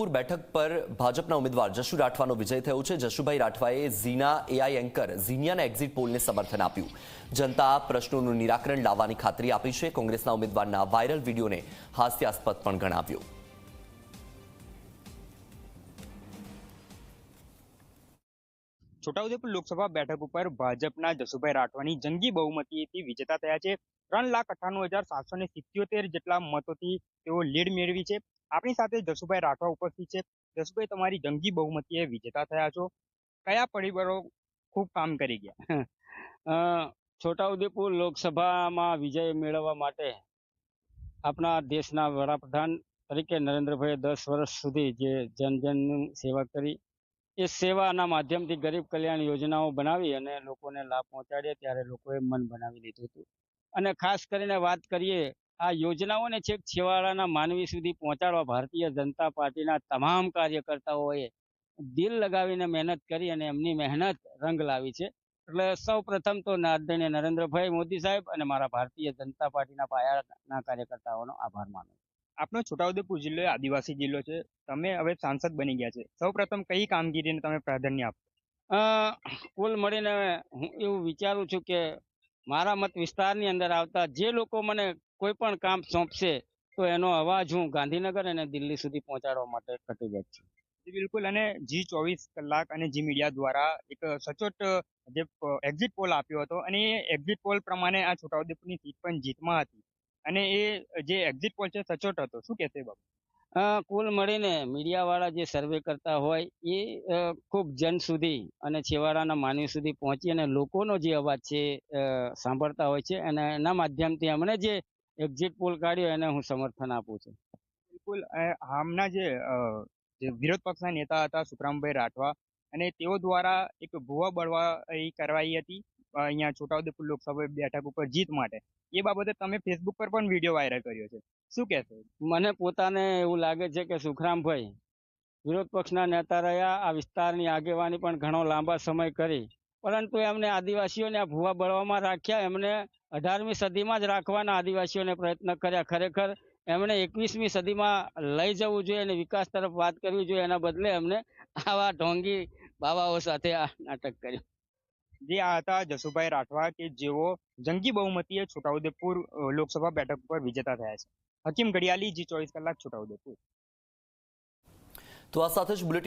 છોટાઉદેપુર બેઠક પર ભાજપના ઉમેદવાર જશુ રાઠવાનો વિજય થયો છે. જશુભાઈ રાઠવાએ ઝીના એઆઈ એન્કર ઝીનિયાના એક્ઝિટ પોલને સમર્થન આપ્યું. જનતા પ્રશ્નોનું નિરાકરણ લાવવાની ખાતરી આપી છે. કોંગ્રેસના ઉમેદવારના વાયરલ વિડીયોને હાસ્યાસ્પદ પણ ગણાવ્યો. છોટાઉદેપુર લોકસભા બેઠક ઉપર ભાજપના જસુભાઈ રાઠવાની જંગી બહુમતીથી વિજેતા થયા છે. ત્રણ લાખ અઠ્ઠાણું હજાર સાતસો ને સિત્યોતેર જેટલા મતોથી તેઓ લીડ મેળવી છે. આપણી સાથે જસુભાઈ રાઠવા ઉપસ્થિત છે. જસુભાઈ, તમારી જંગી બહુમતીએ વિજેતા થયા છો. કયા પરિબળો ખૂબ કામ કરી ગયા? છોટાઉદેપુર લોકસભામાં વિજય મેળવવા માટે આપણા દેશના વડાપ્રધાન તરીકે નરેન્દ્રભાઈએ દસ વર્ષ સુધી જે જન જનની સેવા કરી એ સેવાના માધ્યમથી ગરીબ કલ્યાણ યોજનાઓ બનાવી અને લોકોને લાભ પહોંચાડ્યા ત્યારે લોકોએ મન બનાવી લીધું હતું. અને ખાસ કરીને વાત કરીએ, આ યોજનાઓને છેક છેવાડાના માનવી સુધી પહોંચાડવા ભારતીય જનતા પાર્ટીના તમામ કાર્યકર્તાઓએ દિલ લગાવીને મહેનત કરી અને એમની મહેનત રંગ લાવી છે. એટલે સૌ પ્રથમ તો આદરણીય નરેન્દ્રભાઈ મોદી સાહેબ અને મારા ભારતીય જનતા પાર્ટીના પાયાના કાર્યકર્તાઓનો આભાર માનું આપણો છોટાઉદેપુર જિલ્લો આદિવાસી જિલ્લો છે. તમે હવે સાંસદ બની ગયા છે. સૌ કઈ કામગીરીને તમે પ્રાધાન્ય આપો? કુલ મળીને હું એવું વિચારું છું કે મારા મત વિસ્તારની અંદર આવતા જે લોકો મને કોઈ પણ કામ સોંપશે તો એનો અવાજ હું ગાંધીનગર અને દિલ્હી સુધી પહોંચાડવા માટે કટિબદ્ધ છું. બિલકુલ. અને જી ચોવીસ કલાક અને જી મીડિયા દ્વારા એક સચોટ જે એક્ઝિટ પોલ આપ્યો હતો અને એ એક્ઝિટ પોલ પ્રમાણે આ છોટાઉદેપુરની સીટ પણ જીતમાં હતી. અને એ જે એક્ઝિટ પોલ છે સચોટ હતો. શું કહેશે બાબુ કુલ મળીને મીડિયાવાળા જે સર્વે કરતા હોય એ ખૂબ જન સુધી અને છેવાડાના માનવી સુધી પહોંચી અને લોકોનો જે અવાજ છે સાંભળતા હોય છે અને એના માધ્યમથી અમને જે એક્ઝિટ પોલ કાઢ્યો એને હું સમર્થન આપું છું. બિલકુલ આમના જે વિરોધ પક્ષના નેતા હતા સુખરામભાઈ રાઠવા અને તેઓ દ્વારા એક ભૂવા બળવા એ કરવાઈ હતી. અહીંયા છોટાઉદેપુર લોકસભા બેઠક ઉપર જીત માટે. એ બાબતે તમે ફેસબુક પર પણ વીડિયો વાયરલ કર્યો છે. શું કહેશો? મને પોતાને એવું લાગે છે કે સુખરામભાઈ, વિરોધ પક્ષના નેતા રહ્યા, આ વિસ્તારની આગેવાની પણ ઘણો લાંબા સમય કરી. પરંતુ એમને આદિવાસીઓને આ ભૂવા બળવામાં રાખ્યા, એમને અઢારમી સદીમાં જ રાખવાના આદિવાસીઓને પ્રયત્ન કર્યા. ખરેખર એમણે એકવીસમી સદીમાં લઈ જવું જોઈએ અને વિકાસ તરફ વાત કરવી જોઈએ, એના બદલે એમને આવા ઢોંગી બાવાઓ સાથે આ નાટક કર્યું. જે આ હતા જસુભાઈ રાઠવા કે જેઓ જંગી બહુમતીએ છોટાઉદેપુર લોકસભા બેઠક પર વિજેતા થયા છે. હકીમ ઘડિયાલી જી ચોવીસ કલાક છોટાઉદેપુર. તો આ સાથે જ બુલેટિન